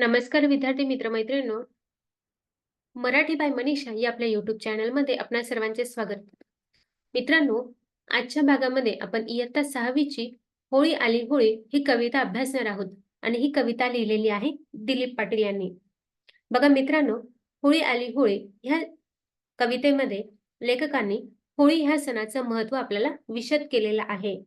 नमस्कार विद्यार्थी मित्र मैत्रिणींनो मराठी बाय मनीषा या आपल्या युट्यूब चॅनलमध्ये आपणा सर्वांचे स्वागत. मित्रांनो आजच्या भागामध्ये आपण इयत्ता सहावीची होळी आली होळी ही कविता अभ्यासणार आहोत आणि ही कविता लिहिलेली आहे दिलीप पाटील यांनी. बघा मित्रांनो होळी आली होळी ह्या कवितेमध्ये लेखकांनी होळी ह्या सणाचं महत्त्व आपल्याला विशद केलेलं आहे.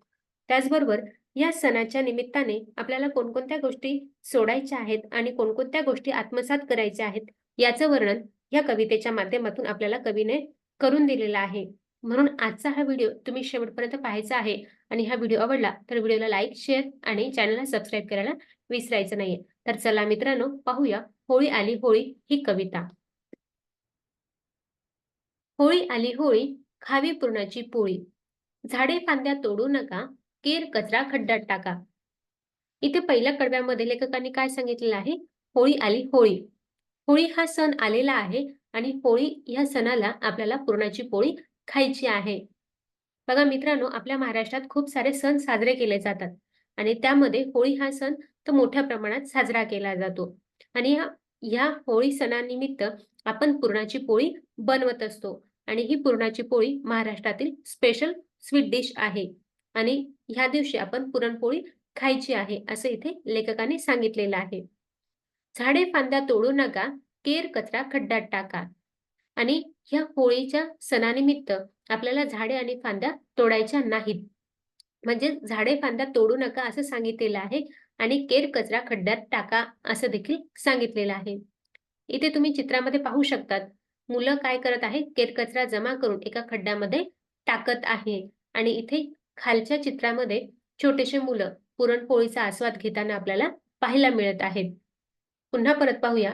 त्याचबरोबर या सणाच्या निमित्ताने आपल्याला कोणकोणत्या गोष्टी सोडायच्या आहेत आणि कोणकोणत्या गोष्टी आत्मसात करायच्या आहेत याचं वर्णन या कवितेच्या माध्यमातून आपल्याला कवीने करून दिलेला आहे. म्हणून आजचा हा व्हिडिओ तुम्ही शेवटपर्यंत पाहायचा आहे आणि हा व्हिडिओ आवडला तर व्हिडिओला लाईक शेअर आणि चॅनलला सबस्क्राईब करायला विसरायचं नाहीये. तर चला मित्रांनो पाहूया होळी आली होळी ही कविता. होळी आली होळी खावी पूर्णाची पोळी. झाडे फांद्या तोडू नका केर कचरा खड्ड्यात टाका. इथे पहिल्या कडव्यामध्ये लेखकांनी काय सांगितलेलं आहे? होळी आली होळी. होळी हा सण आलेला आहे आणि होळी ह्या सणाला आपल्याला पुरणाची पोळी खायची आहे. बघा मित्रांनो आपल्या महाराष्ट्रात खूप सारे सण साजरे केले जातात आणि त्यामध्ये होळी हा सण तर मोठ्या प्रमाणात साजरा केला जातो. आणि ह्या होळी सणानिमित्त आपण पुरणाची पोळी बनवत असतो आणि ही पुरणाची पोळी महाराष्ट्रातील स्पेशल स्वीट डिश आहे. आणि ह्या दिवशी आपण पुरणपोळी खायची आहे असं इथे लेखकाने सांगितलेलं आहे. झाडे फांद्या तोडू नका केर कचरा खड्ड्यात टाका. आणि ह्या होळीच्या सणानिमित्त आपल्याला झाडे आणि फांद्या तोडायच्या नाहीत. म्हणजे झाडे फांद्या तोडू नका असं सांगितलेलं आहे आणि केर कचरा खड्ड्यात टाका असं देखील सांगितलेलं आहे. इथे तुम्ही चित्रामध्ये पाहू शकतात मुलं काय करत आहेत केर कचरा जमा करून एका खड्ड्यामध्ये टाकत आहे. आणि इथे खालच्या चित्रामध्ये छोटेसे मुलं पुरणपोळीचा आस्वाद घेताना आपल्याला पाहायला मिळत आहेत. पुन्हा परत पाहूया.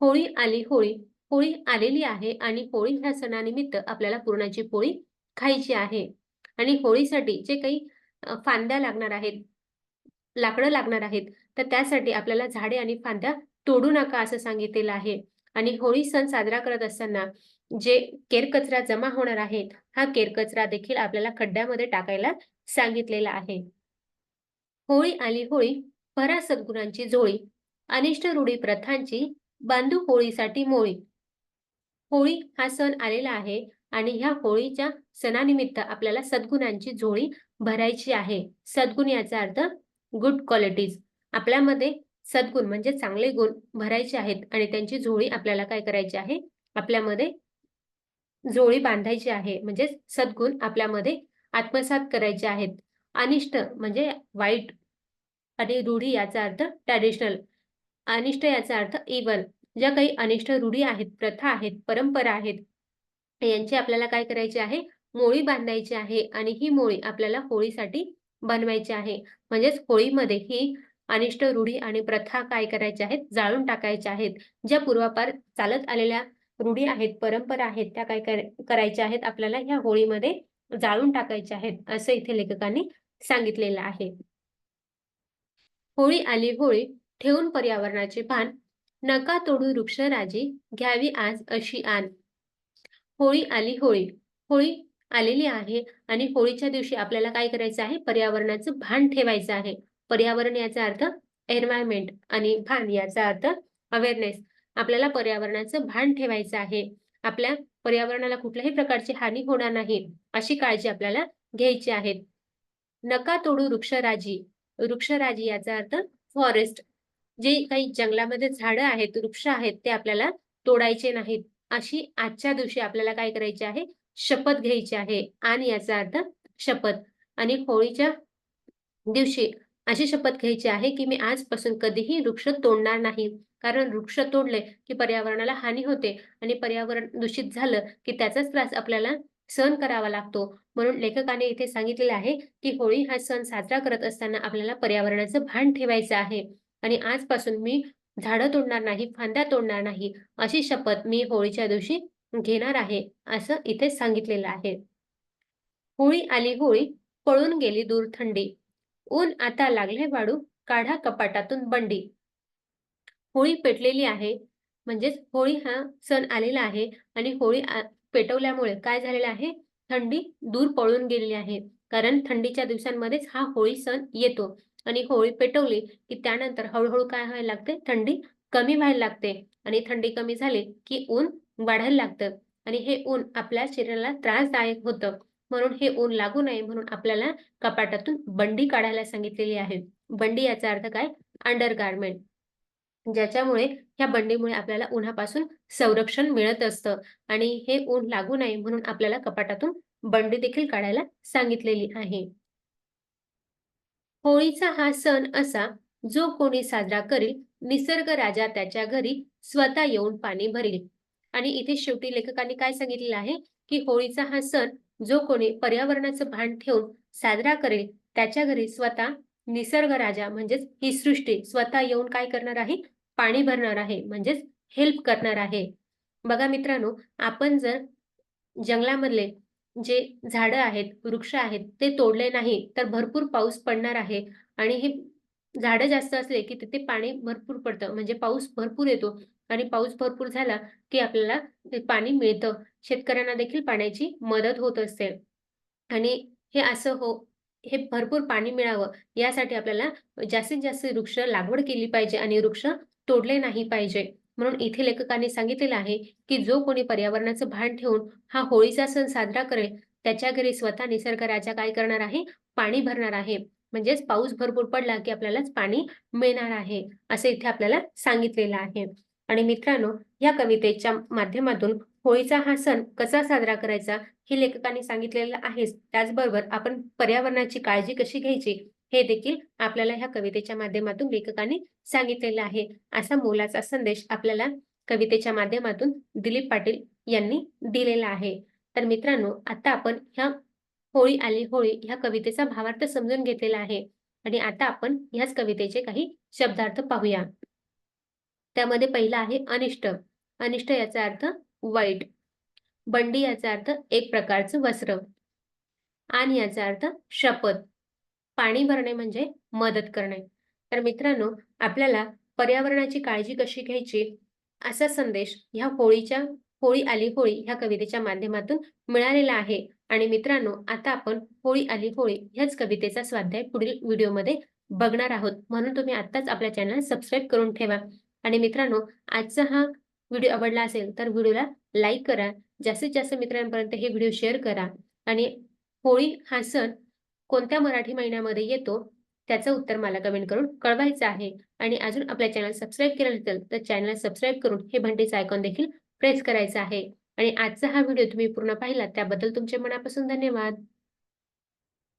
होळी आली होळी. होळी आलेली आहे आणि होळी ह्या सणानिमित्त आपल्याला पुरणाची पोळी खायची आहे. आणि होळीसाठी जे काही फांद्या लागणार आहेत लाकडं लागणार आहेत तर त्यासाठी आपल्याला झाडे आणि फांद्या तोडू नका असं सांगितलेलं आहे. आणि होळी सण साजरा करत असताना जे केरकचरा जमा होणार आहे हा केरकचरा देखील आपल्याला खड्ड्यामध्ये टाकायला सांगितलेला आहे. होळी आली होळी भरा सद्गुणांची झोळी अनिष्ट रूढी प्रथांची बांधू होळीसाठी मोळी. होळी हा सण आलेला आहे आणि ह्या होळीच्या सणानिमित्त आपल्याला सद्गुणांची झोळी भरायची आहे. सद्गुण याचा अर्थ गुड क्वालिटीज आपल्यामध्ये सद्गुण म्हणजे चांगले गुण भरायचे आहेत आणि त्यांची झोळी आपल्याला काय करायची आहे? आपल्यामध्ये जोळी बांधायची आहे. म्हणजे सद्गुण आपल्यामध्ये आत्मसात करायचे आहेत. अनिष्ट म्हणजे वाईट आणि रूढी याचा अर्थ ट्रॅडिशनल अनिष्ट याचा अर्थ इवन ज्या काही अनिष्ट रूढी आहेत प्रथा आहेत परंपरा आहेत यांची आपल्याला काय करायची आहे? मोळी बांधायची आहे आणि ही मोळी आपल्याला होळीसाठी बनवायची आहे. म्हणजेच होळीमध्ये ही अनिष्ट रूढी आणि प्रथा काय करायच्या आहेत? जाळून टाकायच्या आहेत. ज्या पूर्वापार चालत आलेल्या रूढी आहेत परंपरा आहेत त्या काय करायच्या आहेत आपल्याला ह्या होळीमध्ये जाळून टाकायच्या आहेत असं इथे लेखकांनी सांगितलेलं आहे. होळी आली होळी ठेवून पर्यावरणाचे भान नका तोडू वृक्षराजी घ्यावी आज अशी आण होळी आली होळी होळी आलेली आहे आणि होळीच्या दिवशी आपल्याला काय करायचं आहे पर्यावरणाचं भान ठेवायचं आहे. पर्यावरण याचा अर्थ एन्व्हायरमेंट आणि भान याचा अर्थ अवेअरनेस आपल्याला पर्यावरणाचं भान ठेवायचं आहे. आपल्या पर्यावरणाला कुठल्याही प्रकारची हानी होणार नाही अशी काळजी आपल्याला घ्यायची आहे. नका तोडू वृक्षराजी. वृक्षराजी याचा अर्थ फॉरेस्ट जे काही जंगलामध्ये झाडं आहेत वृक्ष आहेत ते आपल्याला तोडायचे नाहीत. अशी आजच्या दिवशी आपल्याला काय करायचे आहे? शपथ घ्यायची आहे. आणि याचा अर्थ शपथ. आणि होळीच्या दिवशी अशी शपथ घ्यायची आहे की मी आजपासून कधीही वृक्ष तोडणार नाही. कारण वृक्ष तोडले की पर्यावरणाला हानी होते आणि पर्यावरण दूषित झालं की त्याचाच त्रास आपल्याला सहन करावा लागतो. म्हणून लेखकाने इथे सांगितलेलं आहे की होळी हा सण साजरा करत असताना आपल्याला पर्यावरणाचं भान ठेवायचं आहे. आणि आजपासून मी झाडं तोडणार नाही फांद्या तोडणार नाही अशी शपथ मी होळीच्या दिवशी घेणार आहे असं इथे सांगितलेलं आहे. होळी आली होळी पळून गेली दूर थंडी. ऊन आता लागले वाढू काढा कपाटातून बंडी. होळी पेटलेली आहे. म्हणजेच होळी हा सण आलेला आहे आणि होळी पेटवल्यामुळे काय झालेलं आहे? थंडी दूर पळून गेलेली आहे. कारण थंडीच्या दिवसांमध्येच हा होळी सण येतो आणि होळी पेटवली की त्यानंतर हळूहळू काय व्हायला लागते? थंडी कमी व्हायला लागते आणि थंडी कमी झाली की ऊन वाढायला लागतं आणि हे ऊन आपल्या शरीराला त्रासदायक होतं. म्हणून हे ऊन लागू नये म्हणून आपल्याला कपाटातून बंडी काढायला सांगितलेली आहे. बंडी याचा अर्थ काय? अंडर गार्मेंट ज्याच्यामुळे ह्या बंडीमुळे आपल्याला उन्हापासून संरक्षण मिळत असतं. आणि हे ऊन लागू नये म्हणून आपल्याला कपाटातून बंडी देखील काढायला सांगितलेली आहे. होळीचा हा सण असा जो कोणी साजरा करील निसर्ग राजा त्याच्या घरी स्वतः येऊन पाणी भरील. आणि इथे शेवटी लेखकांनी काय सांगितलेलं आहे? की होळीचा हा सण जो कोणी पर्यावरणाचं भान ठेवून साजरा करेल त्याच्या घरी स्वतः निसर्ग राजा म्हणजेच ही सृष्टी स्वतः येऊन काय करणार आहे? पाणी भरणार आहे म्हणजेच हेल्प करणार आहे. बघा मित्रांनो आपण जर जंगलामधले जे झाडं आहेत वृक्ष आहेत ते तोडले नाही तर भरपूर पाऊस पडणार आहे. आणि हे झाडं जास्त असले की तिथे पाणी भरपूर पडतं. म्हणजे पाऊस भरपूर येतो आणि पाऊस भरपूर झाला की आपल्याला पाणी मिळतं. शेतकऱ्यांना देखील पाण्याची मदत होत असते. आणि हे असं हो हे भरपूर पाणी मिळावं. यासाठी आपल्याला जास्तीत जास्त वृक्ष लागवड केली पाहिजे आणि वृक्ष तोडले नाही पाहिजे. म्हणून इथे लेखकांनी सांगितलेलं आहे की जो कोणी पर्यावरणाचं भान ठेवून हा होळीचा सण साजरा करेल त्याच्या घरी स्वतः निसर्ग राजा काय करणार आहे? पाणी भरणार आहे. म्हणजेच पाऊस भरपूर पडला की आपल्यालाच पाणी मिळणार आहे असं इथे आपल्याला सांगितलेलं आहे. आणि मित्रांनो या कवितेच्या माध्यमातून होळीचा हा सण कसा साजरा करायचा हे लेखकांनी सांगितलेलं आहेच त्याचबरोबर आपण पर्यावरणाची काळजी कशी घ्यायची हे देखील आपल्याला ह्या कवितेच्या माध्यमातून लेखकांनी सांगितलेलं आहे. असा मोलाचा संदेश आपल्याला कवितेच्या माध्यमातून दिलीप पाटील यांनी दिलेला आहे. तर मित्रांनो आता आपण ह्या होळी आली होळी ह्या कवितेचा भावार्थ समजून घेतलेला आहे. आणि आता आपण ह्याच कवितेचे काही शब्दार्थ पाहूया. त्यामध्ये पहिला आहे अनिष्ट. अनिष्ट याचा अर्थ वाईट बंडी याचा अर्थ एक प्रकारचं वस्त्र. आणि याचा अर्थ शपथ. पाणी भरणे म्हणजे मदत करणे. तर मित्रांनो आपल्याला पर्यावरणाची काळजी कशी घ्यायची? असा संदेश ह्या होळीच्या होळी आली होळी ह्या कवितेच्या माध्यमातून मिळालेला आहे. आणि मित्रांनो आता आपण होळी आली होळी ह्याच कवितेचा स्वाध्याय पुढील व्हिडिओमध्ये बघणार आहोत. म्हणून तुम्ही आत्ताच आपल्या चॅनल सबस्क्राईब करून ठेवा. आणि मित्रांनो आजचा हा व्हिडिओ आवडला असेल तर व्हिडिओला लाईक करा. जास्तीत जास्त मित्रांपर्यंत हे व्हिडिओ शेअर करा. आणि होळी हा सण कोणत्या मराठी महिन्यामध्ये येतो त्याचं उत्तर मला कमेंट करून कळवायचं आहे. आणि अजून आपल्या चॅनल सबस्क्राईब केलं नसेल तर चॅनल सबस्क्राईब करून हे भंडीचं आयकॉन देखील प्रेस करायचं आहे. आणि आजचा हा व्हिडिओ तुम्ही पूर्ण पाहिला त्याबद्दल तुमचे मनापासून धन्यवाद.